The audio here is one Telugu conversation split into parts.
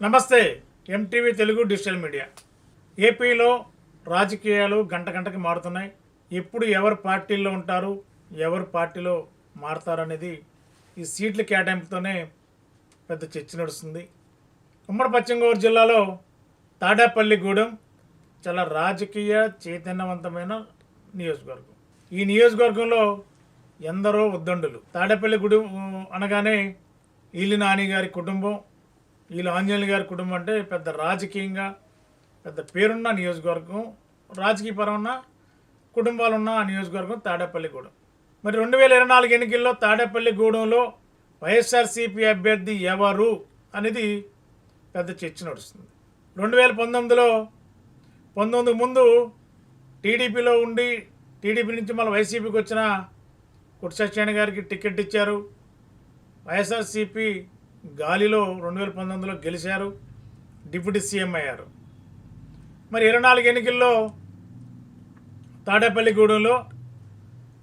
నమస్తే ఎంటీవీ తెలుగు డిజిటల్ మీడియా. ఏపీలో రాజకీయాలు గంట గంటకి మారుతున్నాయి. ఎప్పుడు ఎవరు పార్టీల్లో ఉంటారు ఎవరు పార్టీలో మారతారనేది ఈ సీట్ల కేటాయింపుతోనే పెద్ద చర్చ నడుస్తుంది. ఉమ్మడి పశ్చిమ గోదావరి జిల్లాలో తాడేపల్లిగూడెం చాలా రాజకీయ చైతన్యవంతమైన నియోజకవర్గం. ఈ నియోజకవర్గంలో ఎందరో ఉద్దండులు. తాడేపల్లిగూడెం అనగానే ఈలి నాని గారి కుటుంబం వీళ్ళు ఆంజనేయులు గారి కుటుంబం అంటే పెద్ద రాజకీయంగా పెద్ద పేరున్న నియోజకవర్గం. రాజకీయ కుటుంబాలు కుటుంబాలున్న ఆ నియోజకవర్గం తాడేపల్లిగూడెం మరి రెండు వేల ఇరవై నాలుగు ఎన్నికల్లో తాడేపల్లిగూడెంలో వైఎస్ఆర్సీపీ అభ్యర్థి ఎవరు అనేది పెద్ద చర్చ నడుస్తుంది. రెండు వేల పంతొమ్మిదిలో పంతొమ్మిది ముందు టీడీపీలో ఉండి టీడీపీ నుంచి మళ్ళీ వైసీపీకి వచ్చిన కుట్ సత్యనారాయణ గారికి టికెట్ ఇచ్చారు. వైఎస్ఆర్సీపీ గాలిలో రెండు వేల పంతొమ్మిదిలో గెలిచారు డిప్యూటీ సీఎం అయ్యారు. మరి ఇరవై నాలుగు ఎన్నికల్లో తాడేపల్లిగూడెంలో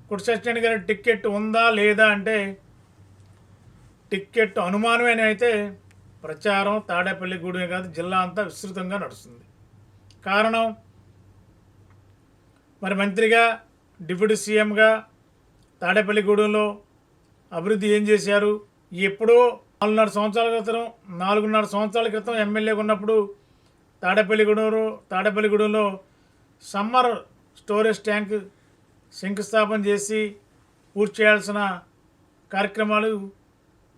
కుట్ గారి టిక్కెట్ ఉందా లేదా అంటే టిక్కెట్ అనుమానమైన అయితే ప్రచారం తాడేపల్లిగూడెమే కాదు జిల్లా అంతా విస్తృతంగా నడుస్తుంది. కారణం మరి మంత్రిగా డిప్యూటీ సీఎంగా తాడేపల్లిగూడెంలో అభివృద్ధి ఏం చేశారు ఎప్పుడో నాలుగున్నర సంవత్సరాల క్రితం నాలుగున్నర సంవత్సరాల క్రితం ఎమ్మెల్యేగా ఉన్నప్పుడు తాడేపల్లిగూడెంలో తాడేపల్లిగూడెంలో సమ్మర్ స్టోరేజ్ ట్యాంక్ శంకుస్థాపన చేసి పూర్తి చేయాల్సిన కార్యక్రమాలు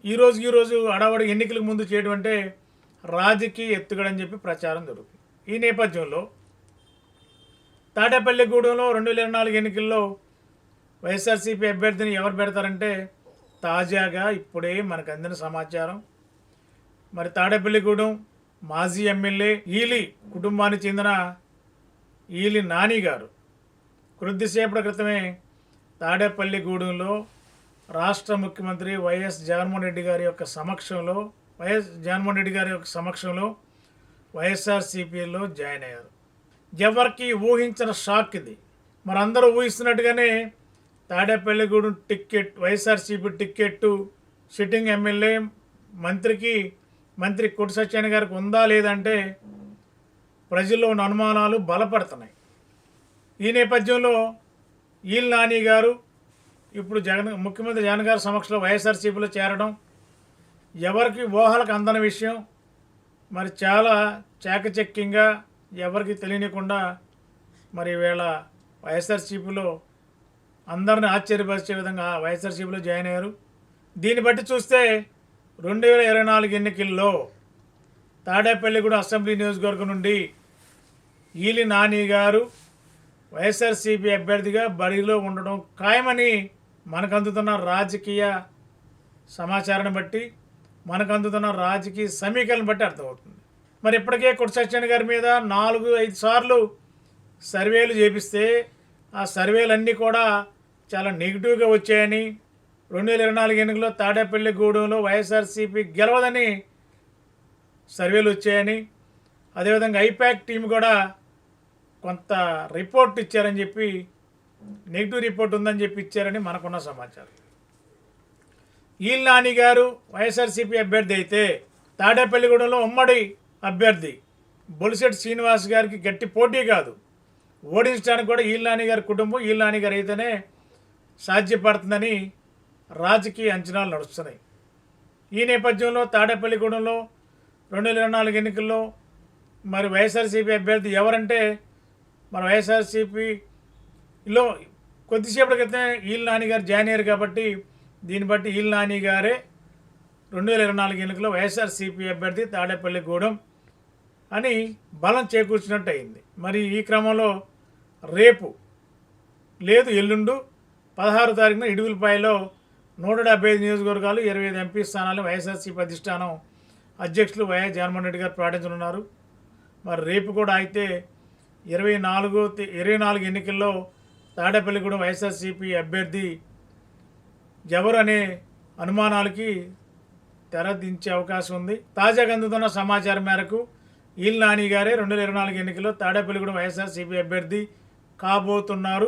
ఈరోజు ఈరోజు అడవడి ఎన్నికలకు ముందు చేయడం అంటే రాజకీయ ఎత్తుగడని చెప్పి ప్రచారం జరుగుతుంది. ఈ నేపథ్యంలో తాడేపల్లిగూడెంలో రెండు వేల నాలుగు ఎన్నికల్లో వైఎస్ఆర్సీపీ అభ్యర్థిని ఎవరు పెడతారంటే తాజాగా ఇప్పుడే మనకు అందిన సమాచారం. మరి తాడేపల్లిగూడెం మాజీ ఎమ్మెల్యే ఈలి కుటుంబానికి చెందిన ఈలి నాని గారు. కొద్దిసేపటి క్రితమే తాడేపల్లిగూడెంలో రాష్ట్ర ముఖ్యమంత్రి వైఎస్ జగన్మోహన్ రెడ్డి గారి యొక్క సమక్షంలో వైఎస్ జగన్మోహన్ రెడ్డి గారి యొక్క సమక్షంలో వైఎస్ఆర్సీపీలో జాయిన్ అయ్యారు. ఎవరికి ఊహించిన షాక్ ఇది. మరి అందరూ ఊహిస్తున్నట్టుగానే Tadepalligudem ticket YSRCP ticket sitting MLA మంత్రికి మంత్రి కొట్టి సత్యాన్ని గారికి ఉందా లేదంటే ప్రజల్లో ఉన్న అనుమానాలు బలపడుతున్నాయి. ఈ నేపథ్యంలో ఈల్ నాని గారు ఇప్పుడు జగన్ ముఖ్యమంత్రి జగన్ గారి సమక్షంలో వైఎస్ఆర్సీపీలో చేరడం ఎవరికి ఊహలకు అందని విషయం మరి చాలా చాకచక్యంగా ఎవరికి తెలియనికుండా మరి వేళ వైఎస్ఆర్సీపీలో అందరిని ఆశ్చర్యపరిచే విధంగా వైఎస్ఆర్సీపీలో జాయిన్ అయ్యారు. దీన్ని బట్టి చూస్తే రెండు వేల ఇరవై నాలుగు ఎన్నికల్లో తాడేపల్లిగూడ అసెంబ్లీ నియోజకవర్గం నుండి ఈలి నాని గారు వైఎస్ఆర్సీపీ అభ్యర్థిగా బరిలో ఉండడం ఖాయమని మనకు అందుతున్న రాజకీయ సమాచారాన్ని బట్టి మనకు అందుతున్న రాజకీయ సమీకరణ బట్టి అర్థమవుతుంది. మరి ఇప్పటికే కొట్టి గారి మీద నాలుగు ఐదు సార్లు సర్వేలు చేపిస్తే ఆ సర్వేలన్నీ కూడా చాలా నెగిటివ్గా వచ్చాయని రెండు వేల ఇరవై నాలుగు ఎన్నికల్లో తాడేపల్లిగూడెంలో వైఎస్ఆర్సీపీ గెలవదని సర్వేలు వచ్చాయని అదేవిధంగా ఐపాక్ టీం కూడా కొంత రిపోర్ట్ ఇచ్చారని చెప్పి నెగిటివ్ రిపోర్ట్ ఉందని చెప్పి ఇచ్చారని మనకున్న సమాచారం. ఈల్ నాని గారు వైఎస్ఆర్సీపీ అభ్యర్థి అయితే తాడేపల్లిగూడెంలో ఉమ్మడి అభ్యర్థి బొలిసెట్ శ్రీనివాస్ గారికి గట్టి పోటీ కాదు. ఓడించడానికి కూడా ఈల్ నాని గారి కుటుంబం ఈల్ నాని గారు అయితేనే సాధ్యపడుతుందని రాజకీయ అంచనాలు నడుస్తున్నాయి. ఈ నేపథ్యంలో తాడేపల్లిగూడెంలో రెండు వేల ఇరవై నాలుగు ఎన్నికల్లో మరి వైఎస్ఆర్సీపీ అభ్యర్థి ఎవరంటే మన వైఎస్ఆర్సీపీలో కొద్దిసేపటి క్రితం ఈల్ నాని గారు జాయిన్ అయ్యారు కాబట్టి దీన్ని బట్టి ఈల్ నాని గారే రెండు వేల ఇరవై నాలుగు ఎన్నికల్లో వైఎస్ఆర్సీపీ అభ్యర్థి తాడేపల్లిగూడెం అని బలం చేకూర్చినట్టు అయింది. మరి ఈ క్రమంలో రేపు లేదు ఎల్లుండు పదహారు తారీఖున ఇడుగులపాయలో నూట డెబ్బై ఐదు నియోజకవర్గాలు ఇరవై ఐదు ఎంపీ స్థానాలు వైఎస్ఆర్సీపీ అధిష్టానం అధ్యక్షులు వైఎస్ జగన్మోహన్ రెడ్డి గారు ప్రకటించనున్నారు. మరి రేపు కూడా అయితే ఇరవై నాలుగు ఇరవై నాలుగు ఎన్నికల్లో తాడేపల్లిగూడెం వైఎస్ఆర్సీపీ అభ్యర్థి ఎవరు అనే అనుమానాలకి తెరదించే అవకాశం ఉంది. తాజాగా అందుతున్న సమాచారం మేరకు ఈల్ నాని గారే రెండు వేల ఇరవై నాలుగు ఎన్నికల్లో తాడేపల్లిగూడెం వైఎస్ఆర్సీపీ అభ్యర్థి కాబోతున్నారు.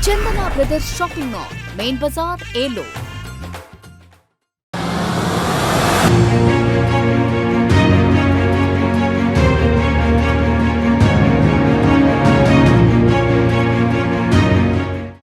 Chandana brothers shopping mall main Bazar Eluru